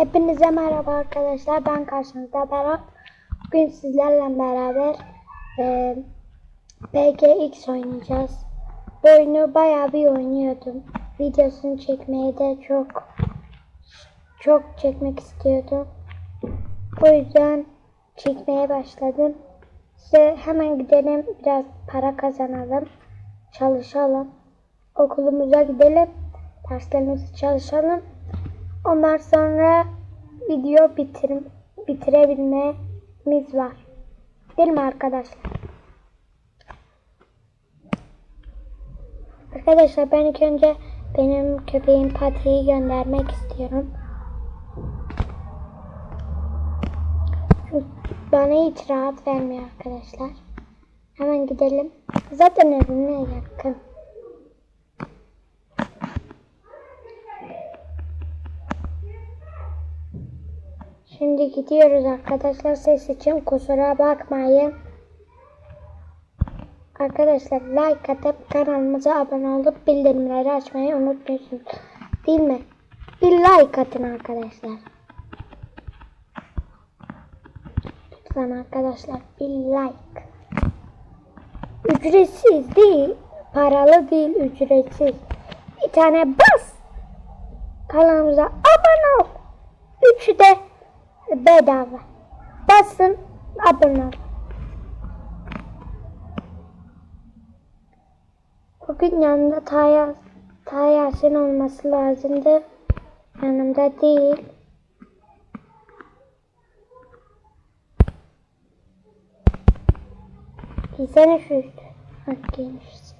Hepinize merhaba arkadaşlar. Ben karşınızda Berat. Bugün sizlerle beraber e, PGX oynayacağız. Bu oyunu bayağı bir oynuyordum. Videosunu çekmeyi de çok çok çekmek istiyordum. O yüzden çekmeye başladım. Size hemen gidelim biraz para kazanalım. Çalışalım. Okulumuza gidelim. Derslerimizi çalışalım. Ondan sonra video bitir bitirebilmemiz var. Değil mi arkadaşlar? Arkadaşlar ben ilk önce benim köpeğim Pati'yi göndermek istiyorum. Bana hiç rahat vermiyor arkadaşlar. Hemen gidelim. Zaten evime yakın. Şimdi gidiyoruz arkadaşlar. Ses için kusura bakmayın. Arkadaşlar like atıp kanalımıza abone olup bildirimleri açmayı unutmuyorsunuz. Değil mi? Bir like atın arkadaşlar. Lütfen arkadaşlar bir like. Ücretsiz değil. Paralı değil ücretsiz. Bir tane bas. Kanalımıza abone ol. Üçü de bedava. Basın abone ol. Bugün yanında Taya, Tayasin olması lazımdı. Yanımda değil. Giysene şu üstü. Ha, giymişsin.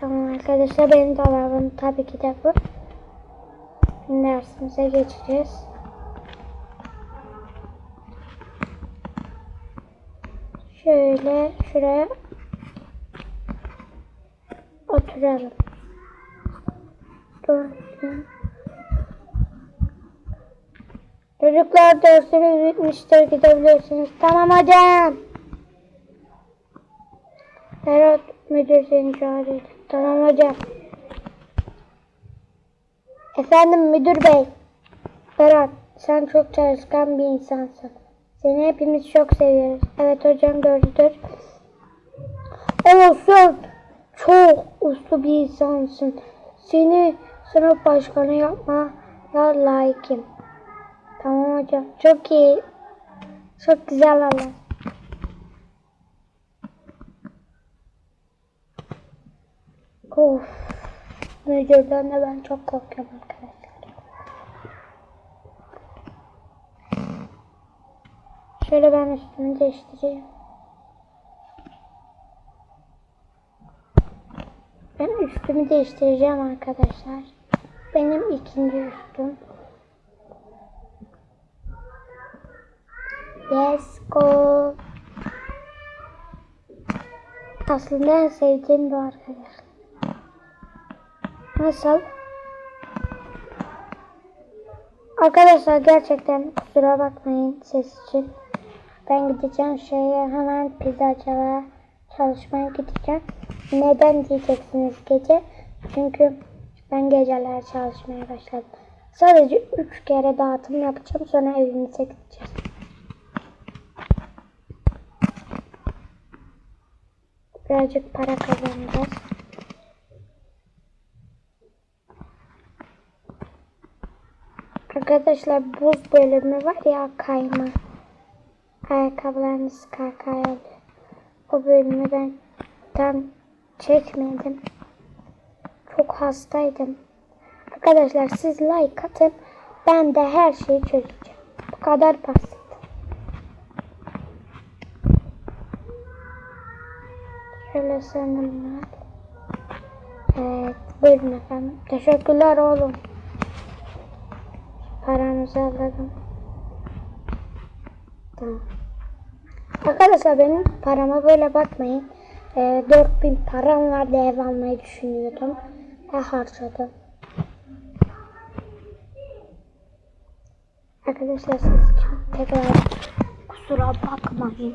Tamam arkadaşlar benim dolabım tabii ki de bu. Dersimize geçeceğiz. Şöyle şuraya oturalım. Dur. Çocuklar dersiniz bitmiştir gidebilirsiniz. Tamam hocam. Berat müdür seni çağırıyor. Tamam hocam. Efendim müdür bey. Berat sen çok çalışkan bir insansın. Seni hepimiz çok seviyoruz. Evet hocam doğrudur. Ama sen çok uslu bir insansın. Seni sınıf başkanı yapmaya layıkım. Tamam hocam. Çok iyi. Çok güzel Allah. Of. Müdürden de ben çok korkuyorum arkadaşlar. Şöyle ben üstümü değiştireyim. Ben üstümü değiştireceğim arkadaşlar. Benim ikinci üstüm. Let's go. Aslında en sevdiğim bu arkadaşlar. Nasıl? Arkadaşlar gerçekten kusura bakmayın ses için. Ben gideceğim şeye hemen pizzacılığa çalışmaya gideceğim. Neden diyeceksiniz gece? Çünkü ben geceler çalışmaya başladım. Sadece 3 kere dağıtım yapacağım sonra evimize gideceğiz. Birazcık para kazanacağız. Arkadaşlar buz bölümü var ya kayma. Ayakkabılarınız kakaya O bölümü ben tam çekmedim. Çok hastaydım. Arkadaşlar siz like atın. Ben de her şeyi çözeceğim. Bu kadar basit. Şöyle sanırım. Evet. Buyurun efendim. Teşekkürler oğlum. Paranızı alalım. Tamam. Arkadaşlar benim parama böyle bakmayın. E, 4000 param vardı ev almayı düşünüyordum. Ve harcadım. Arkadaşlar siz için tekrar kusura bakmayın.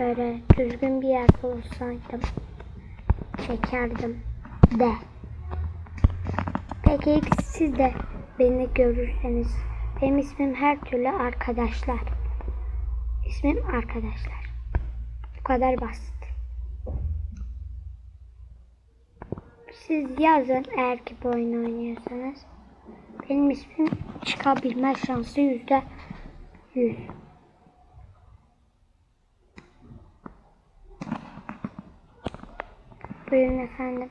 Böyle düzgün bir yerde olsaydım çekerdim de. Peki siz de beni görürseniz benim ismim her türlü arkadaşlar. İsmim arkadaşlar. Bu kadar basit. Siz yazın eğer ki bu oyunu oynuyorsanız. Benim ismim çıkabilme şansı yüzde yüz. Buyurun efendim.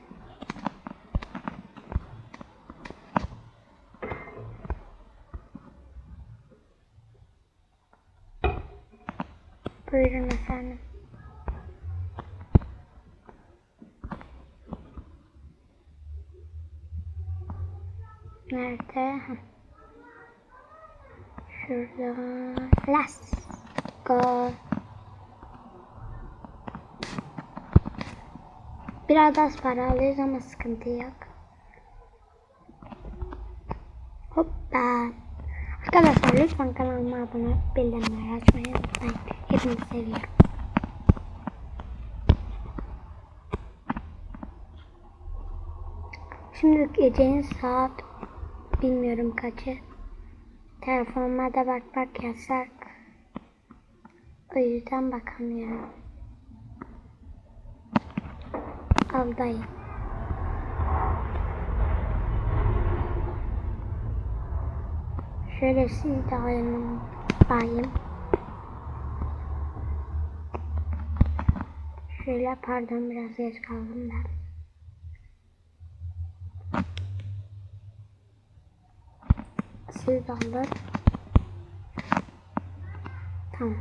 Buyurun efendim. Nerede? Şurada. Let's go. Biraz az para alıyoruz ama sıkıntı yok. Hoppa. Arkadaşlar lütfen kanalıma abone olup bildirimleri açmayı unutmayın. Hepinizi seviyorum. Şimdi gecenin saat bilmiyorum kaçı. Telefonuma da bakmak yasak. O yüzden bakamıyorum. Aldayım. Şöyle siz de ayarlayayım. Şöyle pardon biraz geç kaldım ben. Siz de alın. Tamam.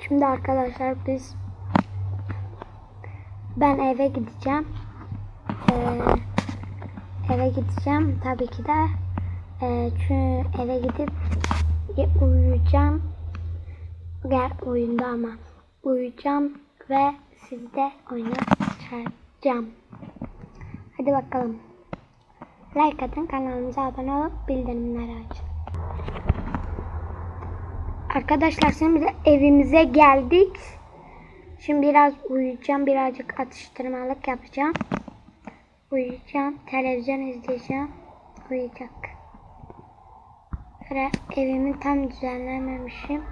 Şimdi arkadaşlar biz ben eve gideceğim. Ee, eve gideceğim tabii ki de. Ee, çünkü eve gidip uyuyacağım. Gel oyunda ama uyuyacağım ve sizde oynayacağım. Hadi bakalım. Like atın kanalımıza abone olup bildirimleri açın. Arkadaşlar şimdi evimize geldik. Şimdi biraz uyuyacağım. Birazcık atıştırmalık yapacağım. Uyuyacağım. Televizyon izleyeceğim. Uyuyacak. Ve evimi tam düzenlememişim.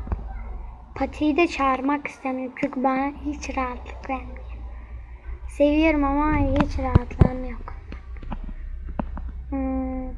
Patiyi de çağırmak istemiyorum. Çünkü bana hiç rahatlık vermiyor. Seviyorum ama hiç rahatlığım yok. Hmm.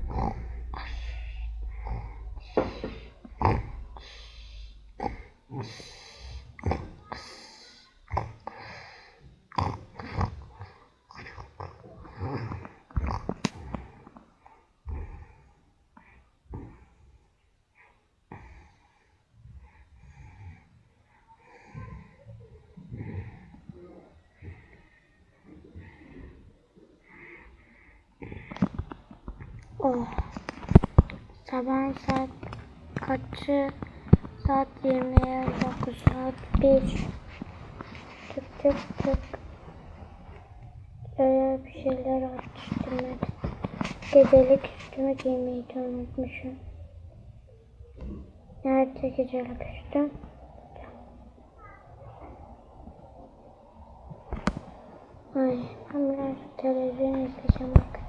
Oh. Sabah saat kaçı? Saat 29 saat 1. Tık tık tık. Öyle bir şeyler atıştırmadım. Gecelik üstümü giymeyi de unutmuşum. Nerede gecelik üstüm? Ay, ben biraz televizyon izleyeceğim arkadaşlar.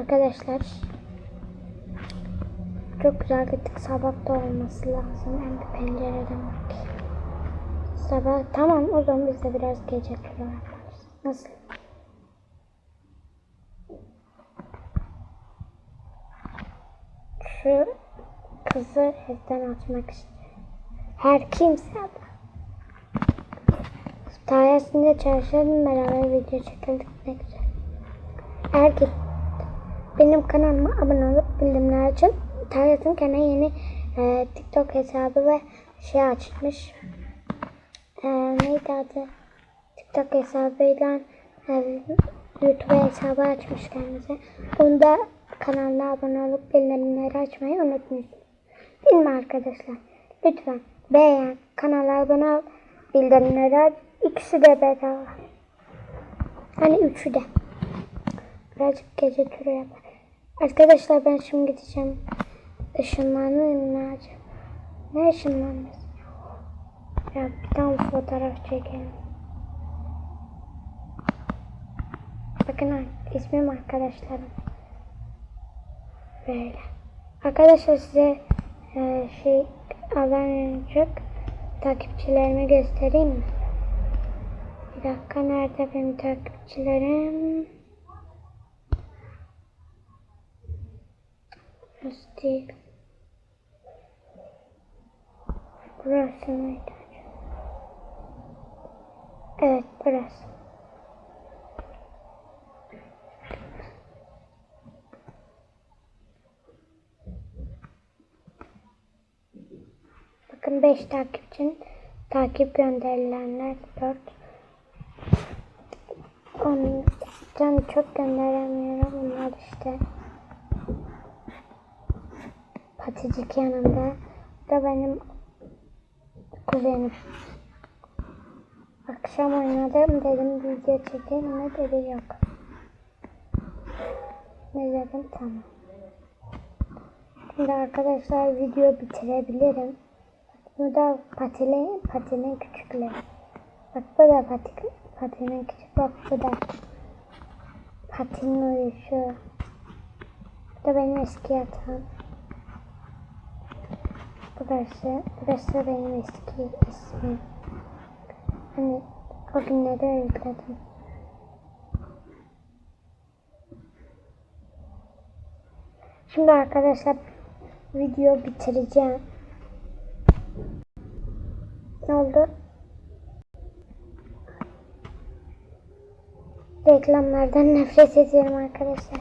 Arkadaşlar çok güzel gittik. Sabah da olması lazım. Ben bir pencereden bakayım. Sabah tamam o zaman biz de biraz gece turu yaparız. Nasıl? Şu kızı evden atmak istiyorum. Her kimse abla. Sayesinde çalışalım beraber video çekildik ne güzel. Ki benim kanalıma abone olup bildirimleri açın. Tayyat'ın kendine yeni e, TikTok hesabı ve şey açmış. E, neydi adı? TikTok hesabıyla e, YouTube hesabı açmış kendisi. Onda kanalına abone olup bildirimleri açmayı unutmayın. Değil mi arkadaşlar? Lütfen beğen, kanala abone ol, bildirimleri aç. İkisi de bedava. Hani üçü de. Birazcık gece turu yapar. Arkadaşlar ben şimdi gideceğim. Işınlanayım mı acaba? Ne ışınlanması? Ya bir tane fotoğraf çekelim. Bakın ismim arkadaşlarım. Böyle. Arkadaşlar size e, şey çok takipçilerimi göstereyim mi? Bir dakika nerede benim takipçilerim? Burası. Burası mıydı? Evet burası. Bakın 5 takipçin takip gönderilenler 4 Ondan çok gönderemiyorum bunlar işte Paticik yanımda da benim kuzenim Akşam oynadım dedim video çekeyim mi dedi yok Ne dedim tamam Şimdi arkadaşlar video bitirebilirim bu da patinin, patinin küçükleri. Bak bu da patik, patinin küçük. Bak bu da patinin uyuşu. Bu da benim eski yatağım. Burası, burası benim eski ismim. Hani o günleri özledim. Şimdi arkadaşlar video bitireceğim. Ne oldu? Reklamlardan nefret ediyorum arkadaşlar.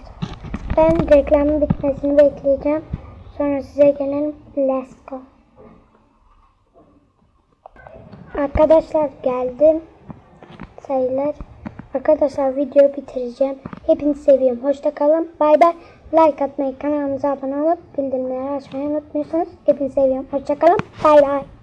Ben reklamın bitmesini bekleyeceğim. Sonra size gelelim. Let's. Arkadaşlar geldim. Sayılar. Arkadaşlar video bitireceğim. Hepinizi seviyorum. Hoşça kalın. Bay bay. Like atmayı, kanalımıza abone olup bildirimleri açmayı unutmuyorsunuz. Hepinizi seviyorum. Hoşça kalın. Bay bay.